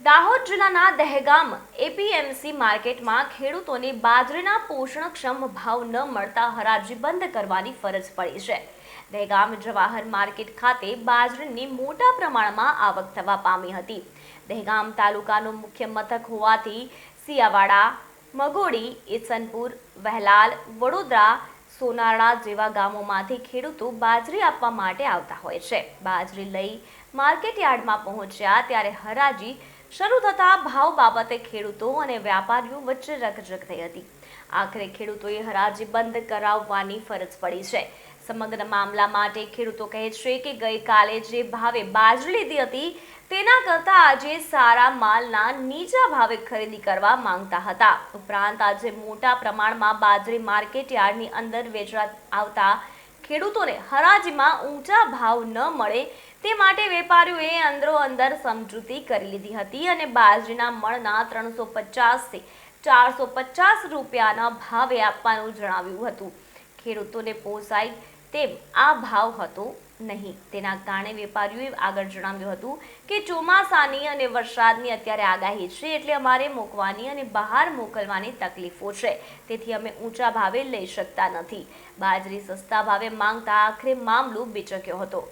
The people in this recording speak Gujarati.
દાહોદ જિલ્લાના દહેગામ એપીએમસી માર્કેટમાં ખેડૂતોને બાજરીના પોષણક્ષમ ભાવ ન મળતા હરાજી બંધ કરવાની ફરજ પડી છે. દહેગામ જવાહર માર્કેટ ખાતે બાજરીની મોટા પ્રમાણમાં આવક થવા પામી હતી. દહેગામ તાલુકાનું મુખ્ય મથક હોવાથી સિયાવાડા મગોડી ઈસનપુર, વહેલાલ, વડોદરા સોનાળા જેવા ગામોમાંથી ખેડૂતો બાજરી આપવા માટે આવતા હોય છે. બાજરી લઈ માર્કેટ યાર્ડમાં પહોંચ્યા ત્યારે હરાજી શરૂ થતા ભાવ બાબતે ખેડૂતો અને વ્યાપારીઓ વચ્ચે રકઝક થઈ હતી. આખરે ખેડૂતોએ હરાજી બંધ કરાવવાની ફરજ પડી છે. સમગ્ર મામલા માટે ખેડૂતો કહે છે કે ગઈકાલે જે ભાવે બાજરી લીધી હતી, તેના કરતાં આજે સારા માલના નીચા ભાવે ખરીદી કરવા માંગતા હતા. ઉપરાંત આજે મોટા પ્રમાણમાં બાજરી માર્કેટ યાર્ડની અંદર વેચવા આવતા ખેડૂતોને હરાજીમાં ઊંચા ભાવ ન મળે તે માટે વેપારીઓએ અંદરો અંદર સમજૂતી કરી લીધી હતી અને બાજરીના મણના ત્રણસો પચાસથી ચારસો પચાસ રૂપિયાના ભાવે આપવાનું જણાવ્યું હતું. ખેડૂતોને પોસાય તેમ આ ભાવ હતો નહીં. તેના કારણે વેપારીઓએ આગળ જણાવ્યું હતું કે ચોમાસાની અને વરસાદની અત્યારે આગાહી છે એટલે અમારે મૂકવાની અને બહાર મોકલવાની તકલીફો છે. તેથી અમે ઊંચા ભાવે લઈ શકતા નથી. બાજરી સસ્તા ભાવે માંગતા આખરે મામલો બેચક્યો હતો.